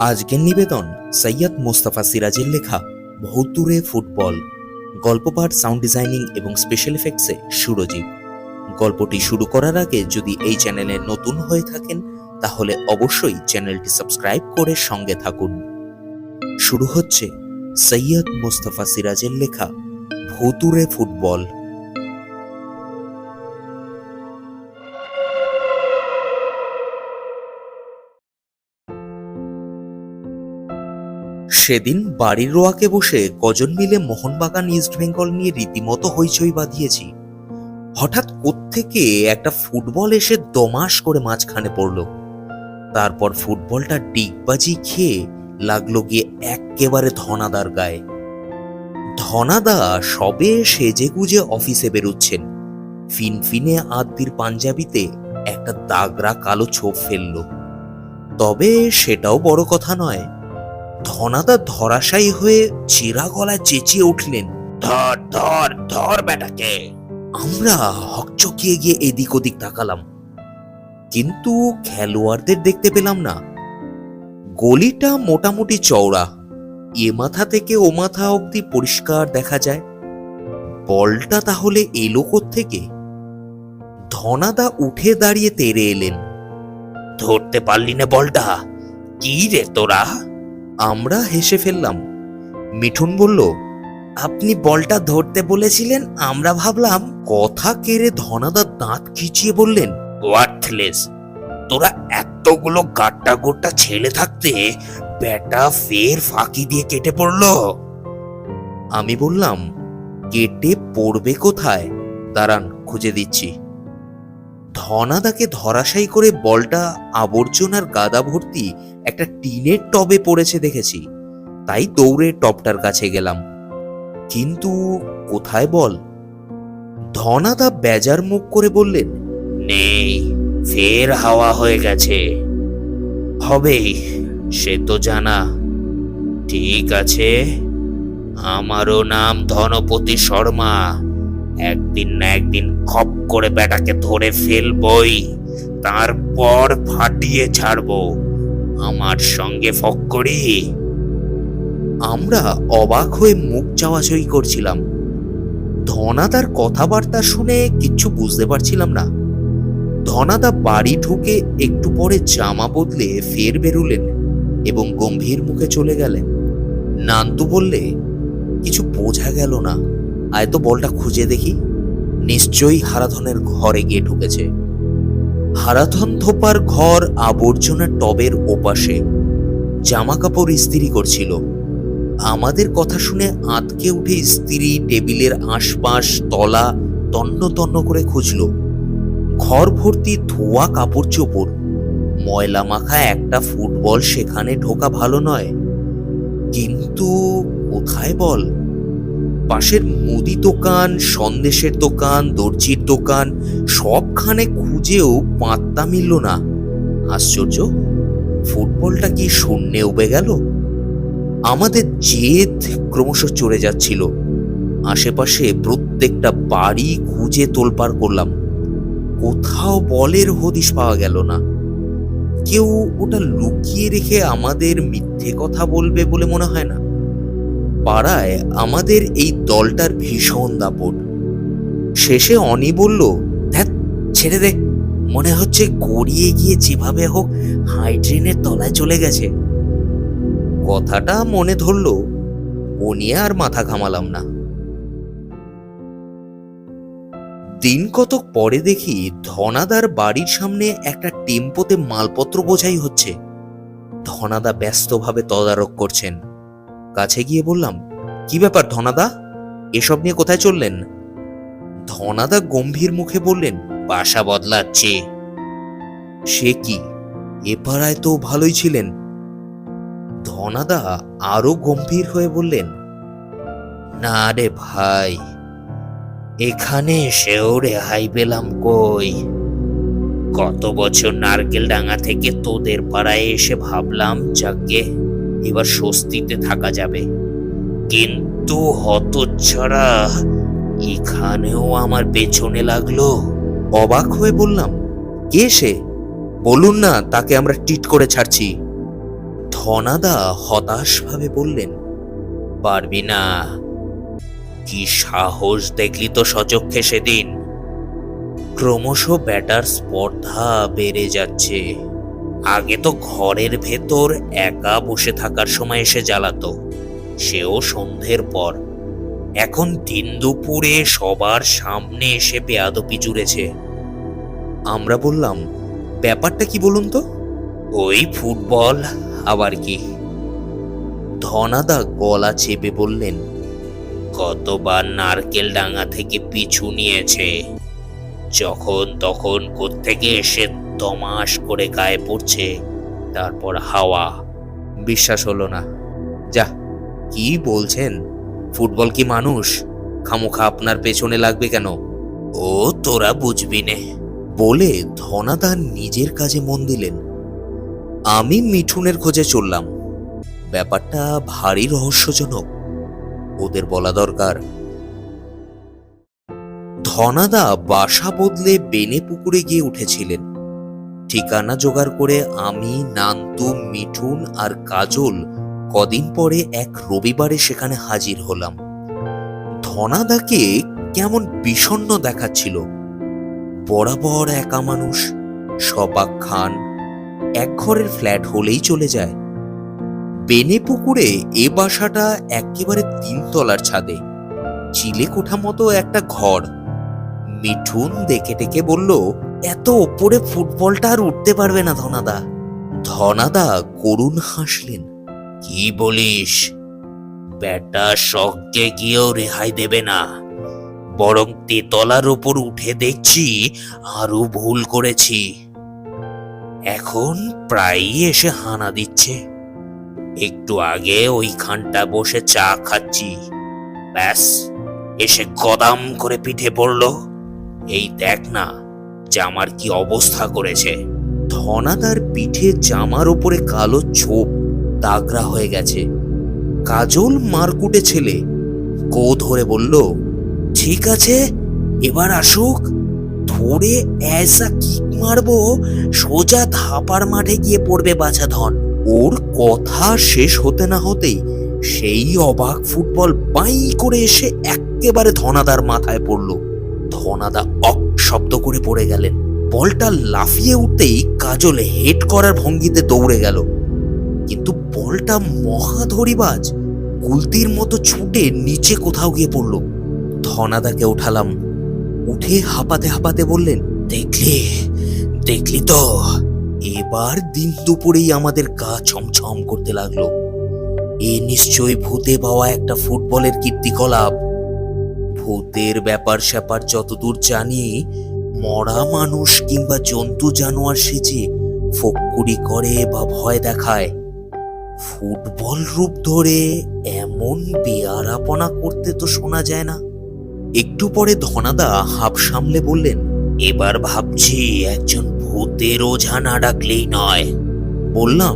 আজকের নিবেদন সৈয়দ মোস্তফা সিরাজের লেখা ভৌতুরে ফুটবল। গল্পপাঠ, সাউন্ড ডিজাইনিং এবং স্পেশাল এফেক্টসে সুরজিৎ। গল্পটি শুরু করার আগে যদি এই চ্যানেলে নতুন হয়ে থাকেন, তাহলে অবশ্যই চ্যানেলটি সাবস্ক্রাইব করে সঙ্গে থাকুন। শুরু হচ্ছে সৈয়দ মোস্তফা সিরাজের লেখা ভৌতুরে ফুটবল। সেদিন বাড়ির রোয়াকে বসে কজন মিলে মোহনবাগান ইস্ট বেঙ্গল নিয়ে রীতিমতো হইচই বাঁধিয়েছি। হঠাৎ কোত্থেকে একটা ফুটবল এসে দমাস করে মাঝখানে পড়ল। তারপর ফুটবলটা ডিগবাজি খেয়ে লাগল গিয়ে এক্কেবারে ধনাদার গায়ে। ধনাদা সবে সেজে গুজে অফিসে বেরোচ্ছেন। ফিনফিনে আদ্দির পাঞ্জাবিতে একটা দাগরা কালো ছোপ ফেলল। তবে সেটাও বড় কথা নয় ধনাদা ধরাশায়ী হয়ে চেরা গলায় চেঁচিয়ে উঠলেন, ধর ধর ধর বেটাকে। আমরা হকচকিয়ে গিয়ে এদিক ওদিক তাকালাম। কিন্তু খেলোয়াড়দের দেখতে পেলাম না। গলিটা মোটামুটি চওড়া। এ মাথা থেকে ও মাথা অবধি পরিষ্কার দেখা যায়। বলটা তাহলে এলো থেকে ধনাদা উঠে দাঁড়িয়ে তেরে এলেন, ধরতে পারলি না বলটা। কি রে তোরা? আমরা হেসে ফেললাম। মিঠুন বলল, আপনি বলটা ধরতে বলেছিলেন, আমরা ভাবলাম কথা কেড়ে ধনাদার দাঁত খিচিয়ে বললেন ওয়ার্থলেস তোরা এতগুলো গাট্টা গোট্টা ছেলে থাকতে ব্যাটা ফের ফাঁকি দিয়ে কেটে পড়ল। আমি বললাম, কেটে পড়বে কোথায়? দাঁড়ান, খুঁজে দিচ্ছি। ধনাদাকে ধরাশায়ী করে বলটা আবর্জনার গাদা ভর্তি একটা টিনের টবে পড়েছে দেখেছি। তাই দৌড়ে টপটার কাছে গেলাম। কিন্তু কোথায় বল? ধনাদা বেজার মুখ করে বললেন, নেই, ফের হাওয়া হয়ে গেছে। হবেই, সে তো জানা। ঠিক আছে, আমারও নাম ধনপতি শর্মা। একদিন না একদিন খপ করে বেটাকে ধরে ফেলবই, তারপর ফাটিয়ে ছাড়বো। আমার সঙ্গে ফক করে। আমরা অবাক হয়ে মুখ চাওয়াচই করছিলাম। ধনাদার কথাবার্তা শুনে কিচ্ছু বুঝতে পারছিলাম না। ধনাদা বাড়ি ঢুকে একটু পরে জামা বদলে ফের বেরুলেন এবং গম্ভীর মুখে চলে গেলেন। নান্তু বললে, কিছু বোঝা গেল না। আয় তো বলটা খুঁজে দেখি। নিশ্চয়ই হারাধনের ঘরে গিয়ে ঢুকেছে। হারাধন থোপার ঘর আবর্জনা টবের ওপাশে। জামা কাপড় ইস্ত্রি করছিল। আমাদের কথা শুনে আঁতকে উঠে স্ত্রী টেবিলের আশপাশ তলা তন্ন তন্ন করে খুঁজল। ঘর ভর্তি ধোয়া কাপড় চোপড়। ময়লা মাখা একটা ফুটবল সেখানে ঢোকা ভালো নয়। কিন্তু কোথায় বল? পাশের মুদি দোকান, সন্দেশের দোকান, দর্জির দোকান, সবখানে খুঁজেও পাত্তা মিলল না। আশ্চর্য, ফুটবলটা কি শূন্যে উবে গেল? আমাদের জেদ ক্রমশ চড়ে যাচ্ছিল। আশেপাশে প্রত্যেকটা বাড়ি খুঁজে তোলপাড় করলাম। কোথাও বলের হদিশ পাওয়া গেল না। কেউ ওটা লুকিয়ে রেখে আমাদের মিথ্যে কথা বলবে বলে মনে হয় না। পাড়ায় আমাদের এই দলটার ভীষণ দাপট। শেষে অনি বলল ধ্যাত ছেড়ে দে। মনে হচ্ছে গড়িয়ে গিয়ে যেভাবে হোক হাইড্রেনের তলায় চলে গেছে। কথাটা মনে ধরল নিয়ে আর মাথা ঘামালাম না। দিন কতক পরে দেখি ধনাদার বাড়ির সামনে একটা টেম্পোতে মালপত্র বোঝাই হচ্ছে। ধনাদা ব্যস্তভাবে তদারক করছেন। কাছে গিয়ে বললাম, কি ব্যাপার ধনাদা? এসব নিয়ে কোথায় চললেন? ধনাদা গম্ভীর মুখে বললেন, বাসা বদলাচ্ছে। সে কি? এ পাড়ায় তো ভালোই ছিলেন। ধনাদা আরও গম্ভীর হয়ে বললেন, না রে ভাই, এখানে এসেও রেহাই পেলাম কই? কত বছর নারকেল ডাঙা থেকে তোদের পাড়ায় এসে ভাবলাম, যাকে এবার স্বস্তিতে থাকা যাবে। কিন্তু হতচ্ছাড়া, এখানেও আমার পেছনে লাগল। অবাক হয়ে বললাম, কে সে? বলুন না, তাকে আমরা টিট করে ছাড়ছি। ধনাদা হতাশভাবে বললেন, পারবি না। কি সাহস দেখলি তো সচক্ষে সেদিন। ক্রমশ ব্যাটার স্পর্ধা বেড়ে যাচ্ছে। আগে তো ঘরের ভেতর একা বসে থাকার সময় এসে জ্বালাতো। সেও সন্ধ্যের পর। এখন দিন দুপুরে সবার সামনে এসে বেয়াদপি জুড়েছে। আমরা বললাম, ব্যাপারটা কি বলুন তো? ওই ফুটবল, আবার কি? ধনাদা গলা চেপে বললেন, কতবার নারকেল ডাঙা থেকে পিছু নিয়েছে। যখন তখন কোত্থেকে এসে তমাস করে গায়ে পড়ছে। তারপর হাওয়া। বিশ্বাস হলো না। যা, কি বলছেন? ফুটবল কি মানুষ? খামোখা আপনার পেছনে লাগবে কেন? ও, তোরা বুঝবি নে। বলে ধনাদা নিজের কাজে মন দিলেন। আমি মিঠুনের খোঁজে চললাম। ব্যাপারটা ভারী রহস্যজনক। ওদের বলা দরকার। ধনাদা বাসা বদলে বেনে পুকুরে গিয়ে উঠেছিলেন। ঠিকানা জোগাড় করে আমি, নান্তু, মিঠুন আর কাজল কদিন পরে এক রবিবারে সেখানে হাজির হলাম। ধনাদাকে কেমন বিষণ্ণ দেখাচ্ছিল। বরাবর একা মানুষ সবাক খান, এক ঘরের ফ্ল্যাট হলেই চলে যায়। বেনে পুকুরে এ বাসাটা একেবারে তিনতলার ছাদে। চিলে কোঠা মতো একটা ঘর। মিঠুন দেখে টেকে বলল এত ওপরে ফুটবলটা আর উঠতে পারবে না ধনাদা। ধনাদা করুণ হাসলেন। কি বলিস? ব্যাটা শখকে গিয়েও রেহাই দেবে না। বরং তেতলার ওপর উঠে দেখছি আরও ভুল করেছি। এখন প্রায়ই এসে হানা দিচ্ছে। একটু আগে ওইখানটা বসে চা খাচ্ছি। ব্যাস, এসে কদাম করে পিঠে পড়ল। এই দেখ না জামার কি অবস্থা করেছে? ধনাদার পিঠে জামার ওপরে কালো ছোপ দাগরা হয়ে গেছে। কাজল মারকুটে ছেলে। কো ধরে বলল, ঠিক আছে, এবার আসুক। ধরে এসা কিক মারবো, সোজা ধাপার মাঠে গিয়ে পড়বে বাছা ধন। ওর কথা শেষ হতে না হতেই সেই অবাক ফুটবল বাই করে এসে একেবারে ধনাদার মাথায় পড়ল। ধনাদা অক শব্দ করে পড়ে গেলেন। বলটা লাফিয়ে উঠতেই কাজল হেড করার ভঙ্গিতে দৌড়ে গেল। কিন্তু বলটা মহাধরিবাজ গুলতির মতো ছুটে নিচে কোথাও গিয়ে পড়ল। ধনাদাকে উঠালাম উঠে হাঁপাতে হাঁপাতে বললেন, দেখলি দেখলি তো, এবার দিন দুপুরেই আমাদের গা ছমছম করতে লাগল। এ নিশ্চয়ই ভূতে পাওয়া একটা ফুটবলের কীর্তিকলাপ। ভূতের ব্যাপার স্যাপার যতদূর জানি, মরা মানুষ কিংবা জন্তু জানোয়ার সেজে ফক্কুরি করে বা ভয় দেখায়। ফুটবল রূপ ধরে এমন বেয়ারাপনা করতে তো শোনা যায় না। একটু পরে ধনাদা হাফ সামলে বললেন, এবার ভাবছি একজন ভূতের ওঝা না ডাকলেই নয়। বললাম,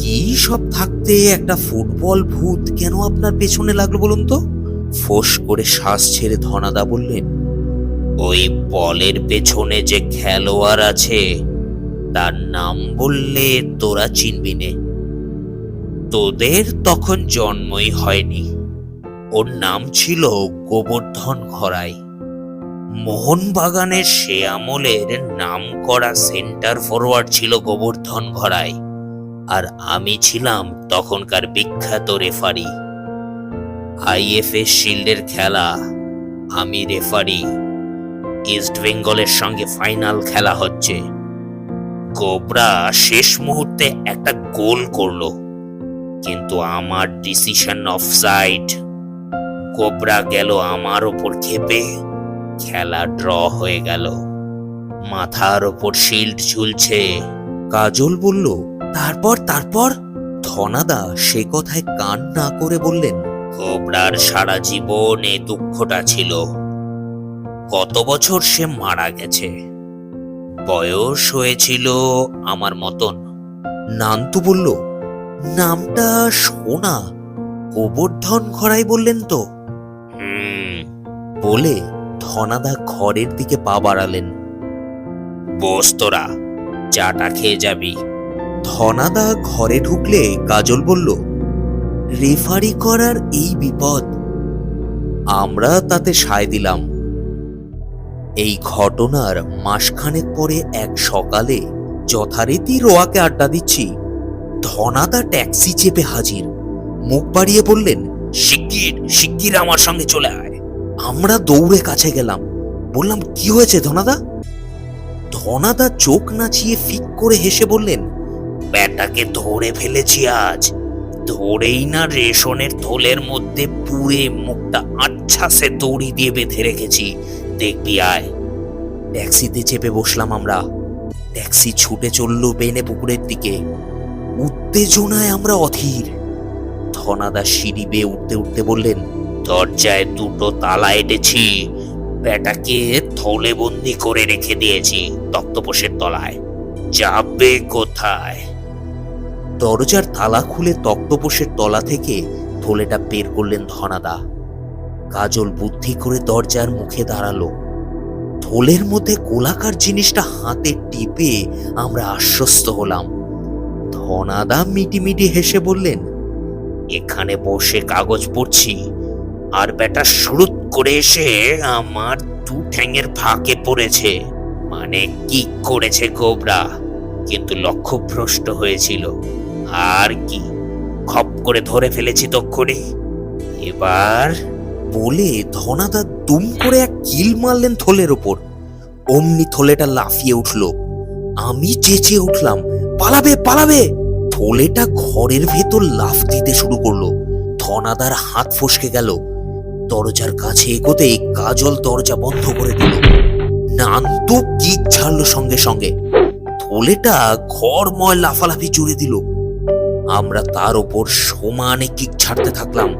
কি সব থাকতে একটা ফুটবল ভূত কেন আপনার পেছনে লাগল বলুন তো? ফোঁস করে শ্বাস ছেড়ে ধনাদা বললেন, ওই বলের পেছনে যে খেলোয়াড় আছে, তার নাম বললে তোরা চিনবি নে। তোদের তখন জন্মই হয়নি। ওর নাম ছিল গোবর্ধন ঘরাই। মোহনবাগানের সে আমলের নাম করা সেন্টার ফরওয়ার্ড ছিল গোবর্ধন ঘরাই, আর আমি ছিলাম তখনকার বিখ্যাত রেফারি। আইএফএ শিল্ডের খেলা, আমি রেফারি। ইস্ট বেঙ্গলের সঙ্গে ফাইনাল খেলা হচ্ছে। কোবরা শেষ মুহূর্তে একটা গোল করল, কিন্তু আমার ডিসিশন অফ সাইড কোবরা গেল আমার ওপর খেপে, খেলা ড্র হয়ে গেল। মাথার ওপর শিল্ড ঝুলছে। কাজল বলল, তারপর তারপর? ধনাদা সে কথায় কান না করে বললেন কোবরার সারা জীবন এ দুঃখটা ছিল। কত বছর সে মারা গেছে? বয়স হয়েছিল আমার মতন। নান্তু বলল, নামটা সোনা। গোবর্ধন ঘরাই বললেন তো? বলে ধনাদা ঘরের দিকে পা বাড়ালেন। বস তোরা, চাটা খেয়ে যাবি। ধনাদা ঘরে ঢুকলে কাজল বলল রেফারি করার এই বিপদ, আমরা তাতে সায় দিলাম। এই ঘটনার মাসখানেক পরে এক সকালে যথারীতি রোয়াকে আড্ডা দিচ্ছি। ধনাদা ট্যাক্সি চেপে হাজির। মুখ বাড়িয়ে বললেন, শিগগির শিগগির আমার সঙ্গে চলে আয়। আমরা দৌড়ে কাছে গেলাম। বললাম, কি হয়েছে ধনাদা? ধনাদা চোখ নাচিয়ে ফিক করে হেসে বললেন, ব্যাটাকে ধরে ফেলেছি আজ। ধরেই না রেশনের থলের মধ্যে পুড়ে মুখটা আচ্ছা সে দড়ি দিয়ে বেঁধে রেখেছি। দেখবি, আয়। ট্যাক্সিতে চেপে বসলাম আমরা। ট্যাক্সি ছুটে চলল বেনে পুকুরের দিকে। উত্তেজনায় আমরা অধীর। ধনাদা সিঁড়ি বেয়ে উঠতে উঠতে বললেন, দরজায় দুটো তালা এঁটেছি। ব্যাটাকে থলে বন্দি করে রেখে দিয়েছি তক্তপোষের তলায়। যাবে কোথায়? দরজার তালা খুলে তক্তপোষের তলা থেকে থলেটা বের করলেন ধনাদা। কাজল বুদ্ধি করে দরজার মুখে দাঁড়াল। থলের মধ্যে গোলাকার জিনিসটা হাতে টিপে আমরা আশ্বস্ত হলাম। ধনাদা মিটিমিটি হেসে বললেন, এখানে বসে কাগজ পড়ছি। আর বেটা শুরুত করে এসে আমার দু ঠ্যাঙের ফাঁকে পড়েছে। মানে কি করেছে গোবরা? কিন্তু লক্ষ্যভ্রষ্ট হয়েছিল। আর কি? খপ করে ধরে ফেলেছি তক্ষণে এবার বলে ধনাদা দুম করে এক কিল মারলেন থলের ওপর অমনি থলেটা লাফিয়ে উঠল। আমি চেঁচিয়ে উঠলাম, পালাবে পালাবে! থলেটা ঘরের ভেতর লাফ দিতে শুরু করল। ধনাদার হাত ফসকে গেল। দরজার কাছে এগোতেই কাজল দরজা বন্ধ করে দিল। নান্ত কিক ছাড়লো সঙ্গে সঙ্গে। থলেটা ঘরময় লাফালাফি জুড়ে দিল। আমরা তার ওপর সমানে কিক ছাড়তে থাকলাম।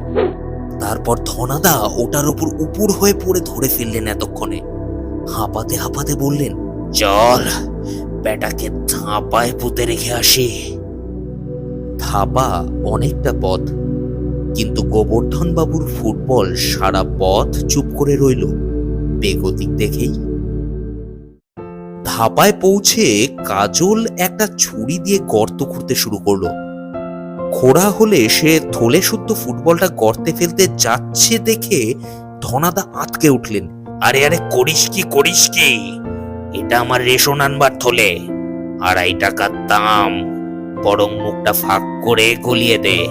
তারপর ধনাদা ওটার ওপর উপর হয়ে পড়ে ধরে ফেললেন এতক্ষণে। হাঁপাতে হাঁপাতে বললেন, চল, বেটাকে থাপায় পুঁতে রেখে আসি। থাপা অনেকটা পথ, কিন্তু গোবর্ধন বাবুর ফুটবল সারা পথ চুপ করে রইল, বেগতিক দেখেই। ধাপায় পৌঁছে কাজল একটা ছুরি দিয়ে গর্ত খুঁড়তে শুরু করল। খোড়া হলে সে থলে শুদ্ধ ফুটবলটা গর্তে ফেলতে যাচ্ছে দেখে ধনাদা আটকে উঠলেন। আরে আরে, করিস কি করিস কি? এটা আমার রেশন আনবার থলে। আড়াই টাকার দাম। বরং মুখটা ফাঁক করে গলিয়ে দে।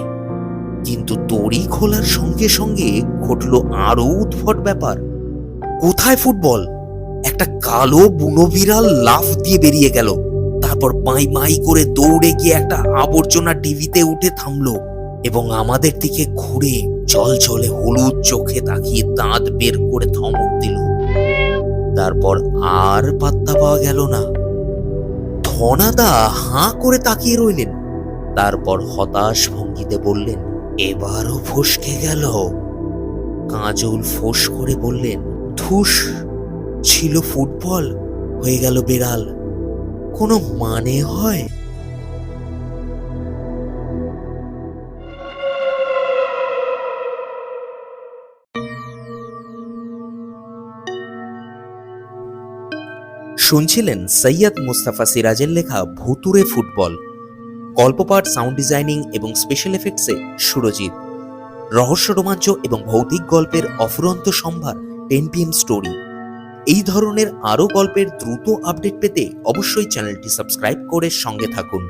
কিন্তু দড়ি খোলার সঙ্গে সঙ্গে ঘটলো আরও উদ্ভট ব্যাপার। কোথায় ফুটবল? একটা কালো বুনো বিড়াল লাফ দিয়ে বেরিয়ে গেল। তারপর মাই মাই করে দৌড়ে গিয়ে একটা আবর্জনা টিভিতে উঠে থামলো এবং আমাদের দিকে ঘুরে জল জলে হলুদ চোখে তাকিয়ে দাঁত বের করে ধমক দিল। তারপর আর পাত্তা পাওয়া গেল না। ধনাদা হাঁ করে তাকিয়ে রইলেন। তারপর হতাশ ভঙ্গিতে বললেন, এবারও ফসকে গেল। কাজল ফোঁস করে বললেন, ধুস, ছিল ফুটবল, হয়ে গেল বিড়াল। কোনো মানে হয়? শুনছিলেন সৈয়দ মুস্তাফা সিরাজের লেখা ভুতুরে ফুটবল। গল্পপাঠ, সাউন্ড ডিজাইনিং এবং স্পেশাল এফেক্টসে সুরজিৎ। রহস্য রোমাঞ্চ এবং ভৌতিক গল্পের অফুরন্ত সম্ভার টেন পিএম স্টোরি এই ধরনের আরও গল্পের দ্রুত আপডেট পেতে অবশ্যই চ্যানেলটি সাবস্ক্রাইব করে সঙ্গে থাকুন।